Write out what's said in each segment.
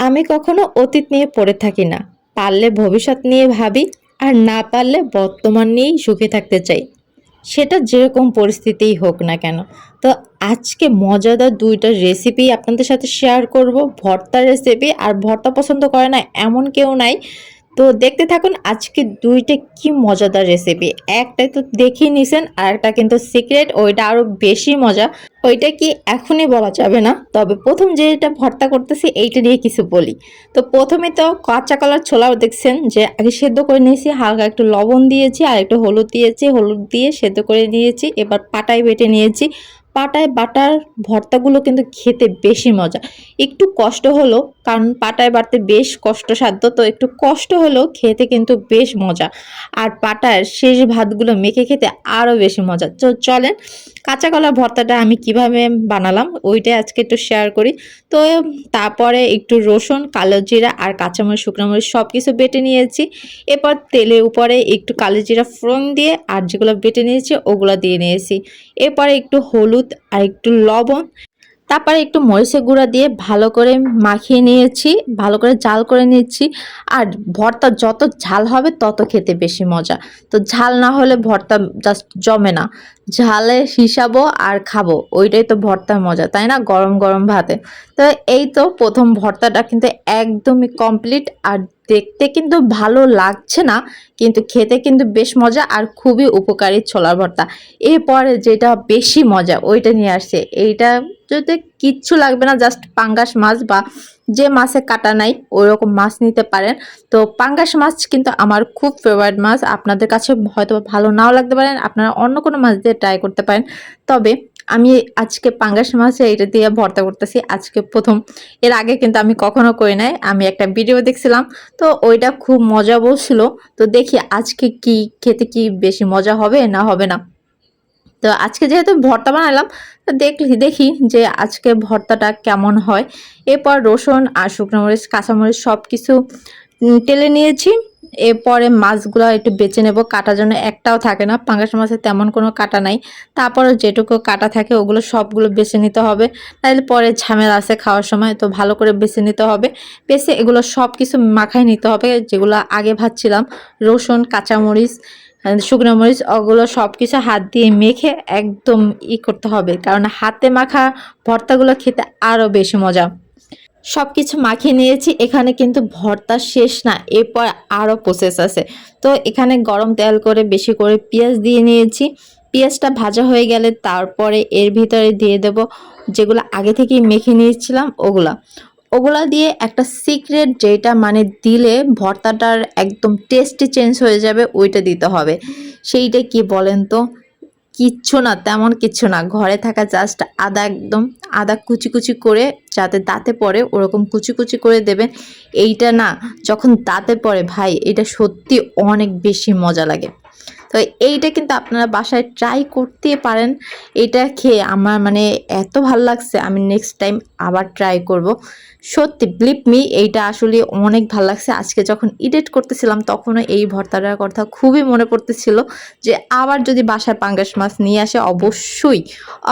আমি কখনো অতীত নিয়ে পড়ে থাকি না। পারলে ভবিষ্যৎ নিয়ে ভাবি আর না পারলে বর্তমান নিয়েই সুখে থাকতে চাই। সেটা যেরকম পরিস্থিতিই হোক না কেন। তো আজকে মজাদার দুইটা রেসিপি আপনাদের সাথে শেয়ার করব। ভর্তা রেসিপি আর ভর্তা পছন্দ করে না এমন কেউ নাই তো দেখতে থাকুন আজকে দুইটা কি মজাদার রেসিপি একটা তো দেখিয়ে নিছেন আর একটা কিন্তু সিক্রেট ওইটা আরও বেশি মজা। ওইটা কি এখনই বলা যাবে না, তবে প্রথম যেটা ভর্তা করতেছি, এইটা নিয়ে কিছু বলি। তো প্রথমে তো কাঁচা কলার ছোলাও দেখছেন যে আগে সেদ্ধ করে নিয়েছি, হালকা একটু লবণ দিয়েছি, আর একটু হলুদ দিয়েছি, হলুদ দিয়ে সেদ্ধ করে নিয়েছি, এবার পাটায় বেটে নিয়েছি। পাটায় বাটার ভর্তাগুলো কিন্তু খেতে বেশি মজা। একটু কষ্ট হলো, কারণ পাটায় বাড়তে বেশ কষ্টসাধ্য, তো একটু কষ্ট হলেও খেতে কিন্তু বেশ মজা। আর পাটায় শেষ ভাতগুলো মেখে খেতে আরও বেশি মজা। তো চলেন কাঁচা কলা ভর্তাটা আমি কীভাবে বানালাম, ওইটাই আজকে একটু শেয়ার করি। তো তারপরে একটু রসুন, কালো জিরা আর কাঁচামরিচ, শুকনো মরিচ সব কিছু বেটে নিয়েছি। এরপর তেলের উপরে একটু কালো জিরা ফোড়ন দিয়ে আর যেগুলো বেটে নিয়েছি, ওগুলো দিয়ে নিয়েছি। এরপরে একটু হলুদ আর একটু লবণ তারপরে একটু মরিচের গুঁড়া দিয়ে ভালো করে মাখিয়ে নিয়েছি, ভালো করে জাল করে নিয়েছি আর ভর্তা যত ঝাল হবে তত খেতে বেশি মজা। তো ঝাল না হলে ভর্তা জাস্ট জমে না। ঝালে হিসাবও আর খাব, ওইটাই তো ভর্তার মজা, তাই না? গরম গরম ভাতে। তো এই তো প্রথম ভর্তাটা কিন্তু একদমই কমপ্লিট আর দেখতে কিন্তু ভালো লাগছে না, কিন্তু খেতে কিন্তু বেশ মজা আর খুবই উপকারী ছোলার ভর্তা। এরপরে যেটা বেশি মজা, ওইটা নিয়ে আসছে। এইটা যদি কিচ্ছু লাগবে না জাস্ট পাঙ্গাস মাছ বা যে মাছে কাটা নাই ওই রকম মাছ নিতে পারেন। তো পাঙ্গাস মাছ কিন্তু আমার খুব ফেভারিট মাছ। আপনাদের কাছে হয়তো ভালো নাও লাগতে পারেন আপনারা অন্য কোনো মাছ দিয়ে ট্রাই করতে পারেন। তবে আমি আজকে পাঙ্গাস মাছে এটা দিয়ে ভর্তা করতেছি। আজকে প্রথম, এর আগে কিন্তু আমি কখনো করি নাই, আমি একটা ভিডিও দেখছিলাম। তো ওইটা খুব মজা বলছিল তো দেখি আজকে কি খেতে কি বেশি মজা হবে না হবে না। তো আজকে যেহেতু ভর্তা বানালাম দেখলি, দেখি যে আজকে ভর্তাটা কেমন হয়। এরপর রসুন আর শুকনো মরিচ কাঁচামরিচ সব কিছু টেলে নিয়েছি। এরপরে মাছগুলো একটু বেছে নেব। কাটার জন্য একটাও থাকে না, পাঙ্গাস মাছে তেমন কোনো কাটা নাই। তারপরে যেটুকু কাটা থাকে, ওগুলো সবগুলো বেছে নিতে হবে। তাহলে পরে ঝামেলা আছে খাওয়ার সময়, তো ভালো করে বেছে নিতে হবে। বেছে এগুলো সব কিছু মাখায় নিতে হবে, যেগুলো আগে ভাজছিলাম। রসুন কাঁচামরিচ শুকনো মরিচ, ওগুলো সব কিছু হাত দিয়ে মেখে একদম ই করতে হবে। কারণ হাতে মাখা ভর্তাগুলো খেতে আরও বেশি মজা। সব কিছু মাখিয়ে নিয়েছি, এখানে কিন্তু ভর্তা শেষ না, এরপর আরও প্রসেস আছে। তো এখানে গরম তেল করে, বেশি করে পেঁয়াজ দিয়ে নিয়েছি। পেঁয়াজটা ভাজা হয়ে গেলে তারপরে এর ভিতরে দিয়ে দেব, যেগুলো আগে থেকেই মেখে নিয়েছিলাম, ওগুলা। ওগুলা দিয়ে একটা সিক্রেট যেটা মানে দিলে ভর্তাটার একদম টেস্টই চেঞ্জ হয়ে যাবে, ওইটা দিতে হবে। সেইটা কি বলেন তো? কিচ্ছু না, তেমন কিচ্ছু না। ঘরে থাকা জাস্ট আদা একদম, আদা কুচি কুচি করে যাতে দাঁতে পড়ে, ওরকম কুচি কুচি করে দেবেন। এইটা না, যখন দাঁতে পড়ে ভাই, এটা সত্যি অনেক বেশি মজা লাগে। তো এইটা কিন্তু আপনারা বাসায় ট্রাই করতে পারেন। এটা খেয়ে আমার মানে এত ভালো লাগছে, আমি নেক্সট টাইম আবার ট্রাই করব। সত্যি ব্লিপ মি এইটা আসলে অনেক ভালো লাগছে। আজকে যখন ইডিট করতেছিলাম, তখনও এই ভর্তাটার কথা খুবই মনে পড়তেছিল যে আবার যদি বাসায় পাঙ্গাস মাছ নিয়ে আসে, অবশ্যই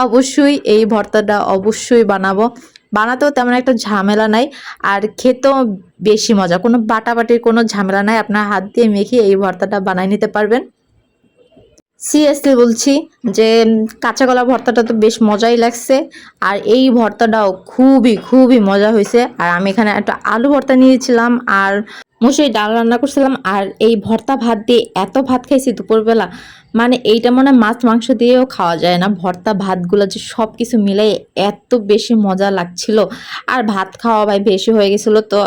অবশ্যই এই ভর্তাটা অবশ্যই বানাবো। বানাতেও তেমন একটা ঝামেলা নাই, আর খেতেও বেশি মজা। কোনো বাটাবাটির কোনো ঝামেলা নাই, আপনার হাত দিয়ে মেখে এই ভর্তাটা বানাই নিতে পারবেন। সিরিয়াসলি বলছি যে, কাঁচা কলা ভর্তাটা তো বেশ মজাই লাগছে। আর এই ভর্তাটাও খুবই খুবই মজা হয়েছে। আর আমি এখানে একটা আলু ভর্তা নিয়েছিলাম আর মশাই ডাল রান্না করছিলাম। আর এই ভর্তা ভাত দিয়ে এত ভাত খাইছি দুপুরবেলা মানে এইটা মনে মাছ মাংস দিয়েও খাওয়া যায় না। ভর্তা ভাতগুলো যে সব কিছু মিলে এত বেশি মজা লাগছিল। আর ভাত খাওয়া ভাই বেশি হয়ে গেছিল। তো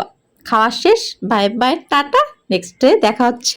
খাওয়া শেষ bye bye tata next day দেখা হচ্ছে।